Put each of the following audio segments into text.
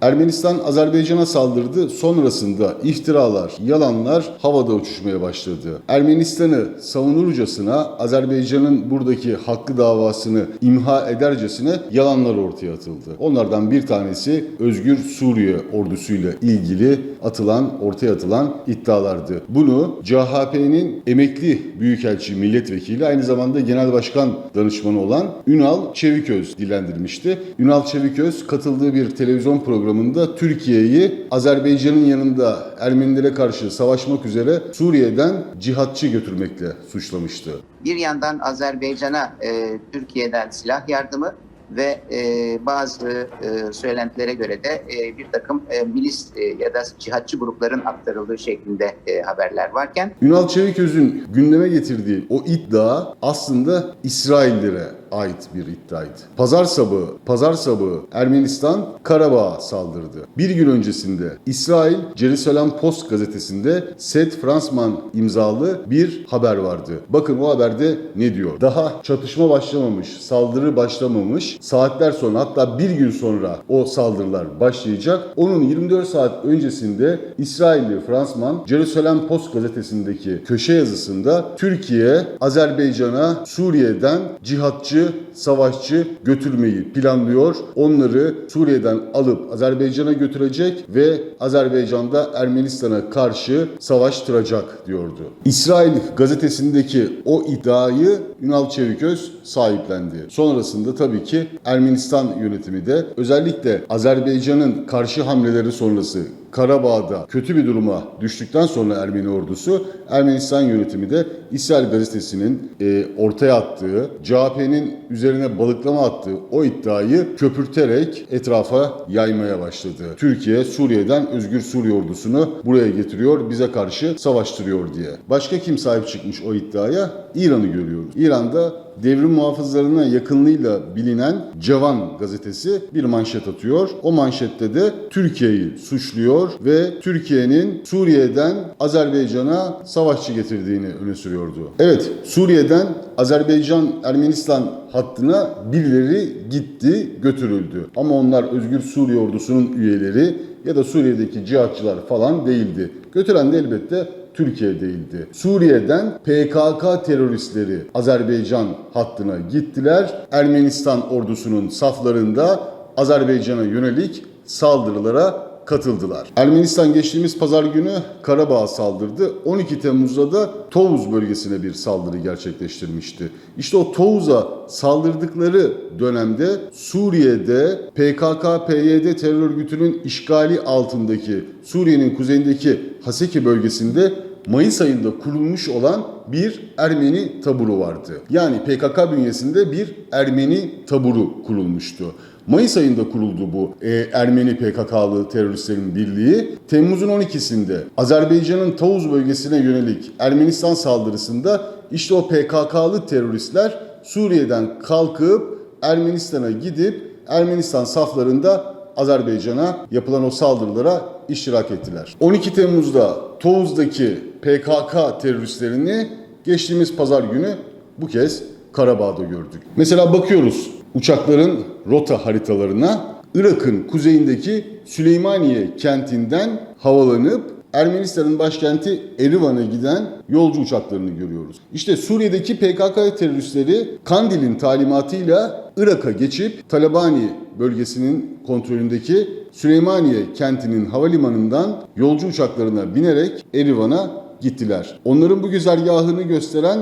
Ermenistan Azerbaycan'a saldırdı. Sonrasında iftiralar, yalanlar havada uçuşmaya başladı. Ermenistan'ı savunurcasına Azerbaycan'ın buradaki hakkı davasını imha edercesine yalanlar ortaya atıldı. Onlardan bir tanesi Özgür Suriye ordusuyla ilgili atılan, ortaya atılan iddialardı. Bunu CHP'nin emekli büyükelçi milletvekili aynı zamanda genel başkan danışmanı olan Ünal Çeviköz dillendirmişti. Ünal Çeviköz katıldığı bir televizyon programında Türkiye'yi Azerbaycan'ın yanında Ermenilere karşı savaşmak üzere Suriye'den cihatçı götürmekle suçlamıştı. Bir yandan Azerbaycan'a e, Türkiye'den silah yardımı ve e, bazı e, söylentilere göre de e, bir takım e, milis e, ya da cihatçı grupların aktarıldığı şeklinde e, haberler varken Ünal Çeviköz'ün gündeme getirdiği o iddia aslında İsraillere ait bir iddiaydı. Pazar sabahı, pazar sabahı Ermenistan Karabağ'a saldırdı. Bir gün öncesinde İsrail Jerusalem Post gazetesinde Seth Fransman imzalı bir haber vardı. Bakın o haberde ne diyor? Daha çatışma başlamamış, saldırı başlamamış. Saatler sonra hatta bir gün sonra o saldırılar başlayacak. Onun 24 saat öncesinde İsrailli Fransman Jerusalem Post gazetesindeki köşe yazısında Türkiye Azerbaycan'a Suriye'den cihatçı, savaşçı götürmeyi planlıyor. Onları Suriye'den alıp Azerbaycan'a götürecek ve Azerbaycan'da Ermenistan'a karşı savaştıracak diyordu. İsrail gazetesindeki o iddiayı Ünal Çeviköz sahiplendi. Sonrasında tabii ki Ermenistan yönetimi de özellikle Azerbaycan'ın karşı hamleleri sonrası Karabağ'da kötü bir duruma düştükten sonra Ermeni ordusu Ermenistan yönetimi de İsrail gazetesinin e, ortaya attığı, CHP'nin üzerine balıklama attığı o iddiayı köpürterek etrafa yaymaya başladı. Türkiye Suriye'den Özgür Suriye ordusunu buraya getiriyor, bize karşı savaştırıyor diye. Başka kim sahip çıkmış o iddiaya? İran'ı görüyoruz. İran'da devrim muhafızlarına yakınlığıyla bilinen Cavan gazetesi bir manşet atıyor. O manşette de Türkiye'yi suçluyor ve Türkiye'nin Suriye'den Azerbaycan'a savaşçı getirdiğini öne sürüyordu. Evet, Suriye'den Azerbaycan-Ermenistan hattına birileri gitti, götürüldü. Ama onlar Özgür Suriye ordusunun üyeleri ya da Suriye'deki cihatçılar falan değildi. Götüren de elbette Türkiye değildi. Suriye'den PKK teröristleri Azerbaycan hattına gittiler. Ermenistan ordusunun saflarında Azerbaycan'a yönelik saldırılara katıldılar. Ermenistan geçtiğimiz pazar günü Karabağ'a saldırdı. 12 Temmuz'da da Tovuz bölgesine bir saldırı gerçekleştirmişti. İşte o Tovuz'a saldırdıkları dönemde Suriye'de PKK-PYD terör örgütünün işgali altındaki Suriye'nin kuzeyindeki Haseki bölgesinde Mayıs ayında kurulmuş olan bir Ermeni taburu vardı. Yani PKK bünyesinde bir Ermeni taburu kurulmuştu. Mayıs ayında kuruldu bu e, Ermeni PKK'lı teröristlerin birliği. Temmuz'un 12'sinde Azerbaycan'ın Tavuz bölgesine yönelik Ermenistan saldırısında işte o PKK'lı teröristler Suriye'den kalkıp Ermenistan'a gidip Ermenistan saflarında Azerbaycan'a yapılan o saldırılara iştirak ettiler. 12 Temmuz'da Tovuz'daki PKK teröristlerini geçtiğimiz pazar günü bu kez Karabağ'da gördük. Mesela bakıyoruz uçakların rota haritalarına Irak'ın kuzeyindeki Süleymaniye kentinden havalanıp Ermenistan'ın başkenti Erivan'a giden yolcu uçaklarını görüyoruz. İşte Suriye'deki PKK teröristleri Kandil'in talimatıyla Irak'a geçip Talabani bölgesinin kontrolündeki Süleymaniye kentinin havalimanından yolcu uçaklarına binerek Erivan'a gittiler. Onların bu güzergahını gösteren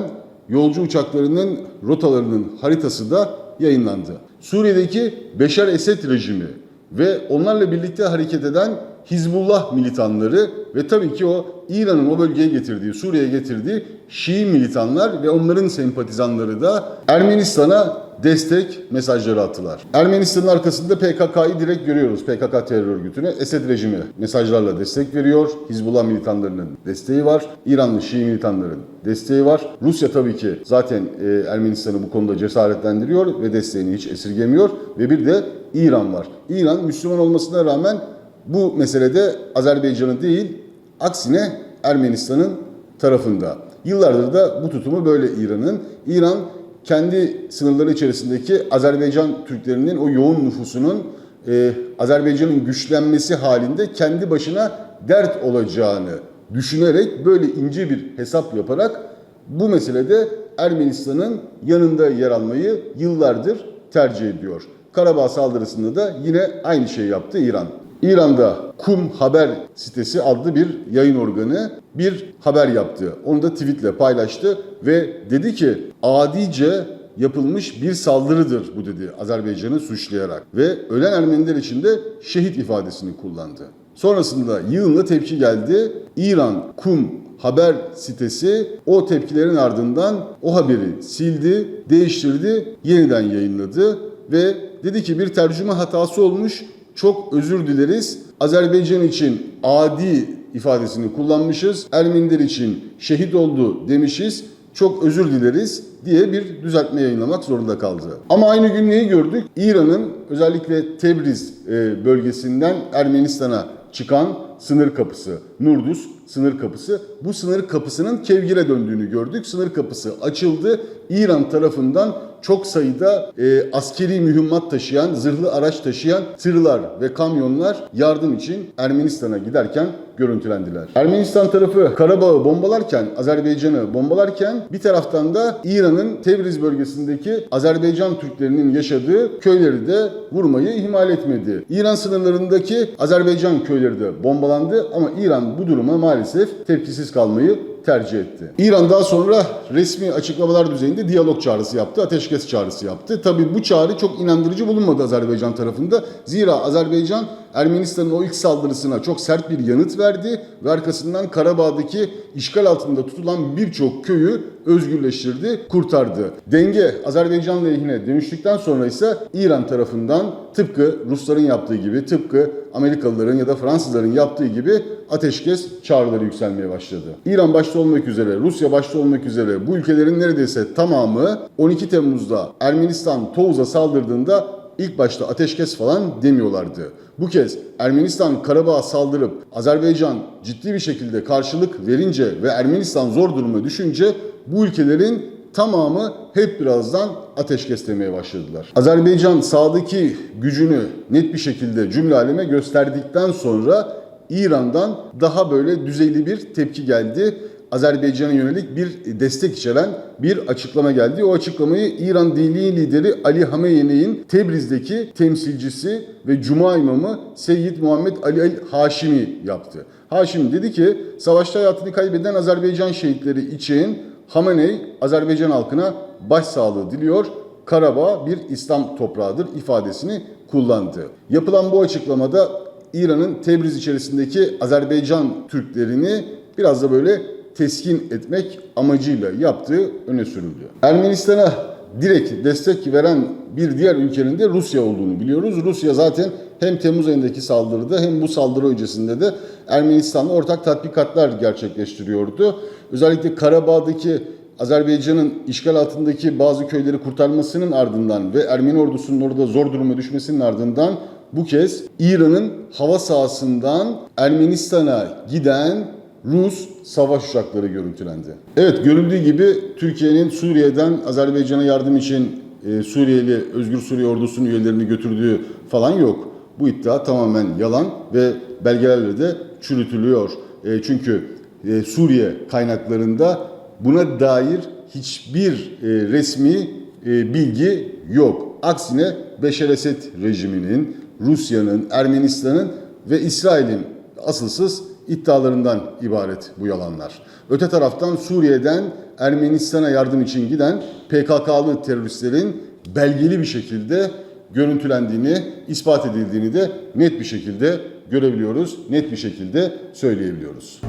yolcu uçaklarının rotalarının haritası da yayınlandı. Suriye'deki Beşar Esed rejimi ve onlarla birlikte hareket eden Hizbullah militanları ve tabii ki o İran'ın o bölgeye getirdiği, Suriye'ye getirdiği Şii militanlar ve onların sempatizanları da Ermenistan'a destek mesajları attılar. Ermenistan'ın arkasında PKK'yı direkt görüyoruz. PKK terör örgütüne Esed rejimi mesajlarla destek veriyor. Hizbullah militanlarının desteği var. İranlı Şii militanların desteği var. Rusya tabii ki zaten e, Ermenistan'ı bu konuda cesaretlendiriyor ve desteğini hiç esirgemiyor. Ve bir de İran var. İran Müslüman olmasına rağmen bu meselede Azerbaycan'ın değil, aksine Ermenistan'ın tarafında. Yıllardır da bu tutumu böyle İran'ın. İran kendi sınırları içerisindeki Azerbaycan Türklerinin o yoğun nüfusunun e, Azerbaycan'ın güçlenmesi halinde kendi başına dert olacağını düşünerek böyle ince bir hesap yaparak bu meselede Ermenistan'ın yanında yer almayı yıllardır tercih ediyor. Karabağ saldırısında da yine aynı şeyi yaptı İran. İran'da Kum Haber sitesi adlı bir yayın organı bir haber yaptı. Onu da tweetle paylaştı ve dedi ki adice yapılmış bir saldırıdır bu dedi Azerbaycan'ı suçlayarak ve ölen Ermeniler için de şehit ifadesini kullandı. Sonrasında yığınla tepki geldi. İran Kum haber sitesi o tepkilerin ardından o haberi sildi, değiştirdi, yeniden yayınladı ve dedi ki bir tercüme hatası olmuş. Çok özür dileriz. Azerbaycan için adi ifadesini kullanmışız. Ermeniler için şehit oldu demişiz. Çok özür dileriz diye bir düzeltme yayınlamak zorunda kaldı. Ama aynı gün neyi gördük? İran'ın özellikle Tebriz e, bölgesinden Ermenistan'a çıkan sınır kapısı, Nurduz sınır kapısı. Bu sınır kapısının kevgire döndüğünü gördük. Sınır kapısı açıldı. İran tarafından çok sayıda e, askeri mühimmat taşıyan, zırhlı araç taşıyan tırlar ve kamyonlar yardım için Ermenistan'a giderken görüntülendiler. Ermenistan tarafı Karabağ'ı bombalarken, Azerbaycan'ı bombalarken bir taraftan da İran'ın Tebriz bölgesindeki Azerbaycan Türklerinin yaşadığı köyleri de vurmayı ihmal etmedi. İran sınırlarındaki Azerbaycan köyleri de bombalandı ama İran bu duruma maalesef tepkisiz kalmayı tercih etti. İran daha sonra resmi açıklamalar düzeyinde diyalog çağrısı yaptı, ateşkes çağrısı yaptı. Tabii bu çağrı çok inandırıcı bulunmadı Azerbaycan tarafında. Zira Azerbaycan Ermenistan'ın o ilk saldırısına çok sert bir yanıt verdi ve arkasından Karabağ'daki işgal altında tutulan birçok köyü özgürleştirdi, kurtardı. Denge Azerbaycan lehine dönüştükten sonra ise İran tarafından tıpkı Rusların yaptığı gibi, tıpkı Amerikalıların ya da Fransızların yaptığı gibi ateşkes çağrıları yükselmeye başladı. İran başta olmak üzere, Rusya başta olmak üzere bu ülkelerin neredeyse tamamı 12 Temmuz'da Ermenistan Tovuz'a saldırdığında ilk başta ateşkes falan demiyorlardı. Bu kez Ermenistan Karabağ'a saldırıp Azerbaycan ciddi bir şekilde karşılık verince ve Ermenistan zor duruma düşünce bu ülkelerin tamamı hep birazdan ateşkes demeye başladılar. Azerbaycan sağdaki gücünü net bir şekilde cümle aleme gösterdikten sonra İran'dan daha böyle düzeyli bir tepki geldi. Azerbaycan'a yönelik bir destek içeren bir açıklama geldi. O açıklamayı İran dini lideri Ali Hameyni'nin Tebriz'deki temsilcisi ve Cuma imamı Seyyid Muhammed Ali El Haşimi yaptı. Haşim dedi ki savaşta hayatını kaybeden Azerbaycan şehitleri için Hameney Azerbaycan halkına başsağlığı diliyor. Karabağ bir İslam toprağıdır ifadesini kullandı. Yapılan bu açıklamada İran'ın Tebriz içerisindeki Azerbaycan Türklerini biraz da böyle teskin etmek amacıyla yaptığı öne sürüldü. Ermenistan'a direkt destek veren bir diğer ülkenin de Rusya olduğunu biliyoruz. Rusya zaten hem Temmuz ayındaki saldırıda hem bu saldırı öncesinde de Ermenistan'la ortak tatbikatlar gerçekleştiriyordu. Özellikle Karabağ'daki Azerbaycan'ın işgal altındaki bazı köyleri kurtarmasının ardından ve Ermeni ordusunun orada zor duruma düşmesinin ardından bu kez İran'ın hava sahasından Ermenistan'a giden Rus savaş uçakları görüntülendi. Evet görüldüğü gibi Türkiye'nin Suriye'den Azerbaycan'a yardım için e, Suriyeli Özgür Suriye ordusunun üyelerini götürdüğü falan yok. Bu iddia tamamen yalan ve belgelerle de çürütülüyor. E, çünkü e, Suriye kaynaklarında buna dair hiçbir e, resmi e, bilgi yok. Aksine Beşer Esed rejiminin, Rusya'nın, Ermenistan'ın ve İsrail'in asılsız iddialarından ibaret bu yalanlar. Öte taraftan Suriye'den Ermenistan'a yardım için giden PKK'lı teröristlerin belgeli bir şekilde görüntülendiğini, ispat edildiğini de net bir şekilde görebiliyoruz, net bir şekilde söyleyebiliyoruz.